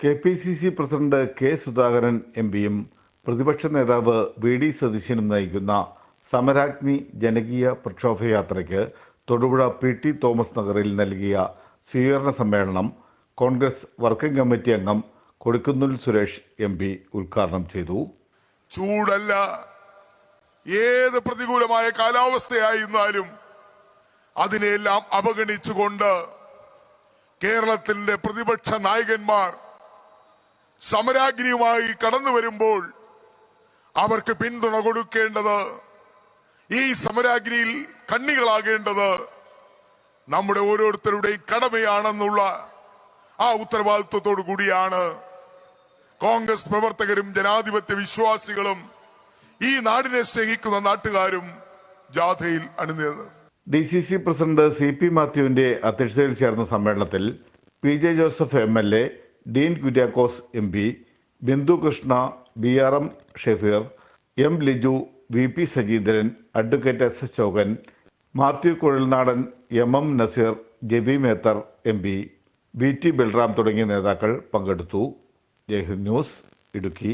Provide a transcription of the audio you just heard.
K P C C president K Sudhakaran M പിയും പ്രതിപക്ഷ നേതാവ് വി ഡി സതീശനും നയിക്കുന്ന സമരാഗ്നി ജനകീയ പ്രക്ഷോഭയാത്രയ്ക്ക് തൊടുപുഴ പി ടി തോമസ് നഗറിൽ നൽകിയ സ്വീകരണ സമ്മേളനം കോൺഗ്രസ് വർക്കിംഗ് കമ്മിറ്റി അംഗം കൊടിക്കുന്നിൽ സുരേഷ് എം പി ഉദ്ഘാടനം ചെയ്തു. ചൂടല്ല. ഏത് പ്രതികൂലമായ കാലാവസ്ഥയായിരുന്നാലും അതിനെയെല്ലാം അവഗണിച്ചുകൊണ്ട് കേരളത്തിന്റെ പ്രതിപക്ഷ നായകന്മാർ സമരാഗ്നിയുമായി കടന്നു വരുമ്പോൾ അവർക്ക് പിന്തുണ കൊടുക്കേണ്ടത് ഈ സമരാഗ്നിയിൽ കണ്ണികളാകേണ്ടത് നമ്മുടെ ഓരോരുത്തരുടെയും കടമയാണെന്നുള്ള ആ ഉത്തരവാദിത്വത്തോടു കൂടിയാണ് കോൺഗ്രസ് പ്രവർത്തകരും ജനാധിപത്യ വിശ്വാസികളും ഈ നാടിനെ സ്നേഹിക്കുന്ന നാട്ടുകാരും ജാഥയിൽ അണിനിരുന്നത്. D C C president C P മാത്യുവിന്റെ അധ്യക്ഷതയിൽ ചേർന്ന സമ്മേളനത്തിൽ P J Joseph M L A Dean Kuriakose M P Bindu Krishna B R M Shefeer M Liju V P Sajeendran advocate S S Mathew Kuzhalnadan M M Naseer Jebi Mather M P V T Balram തുടങ്ങിയ നേതാക്കൾ പങ്കെടുത്തു. Jaihind news Idukki.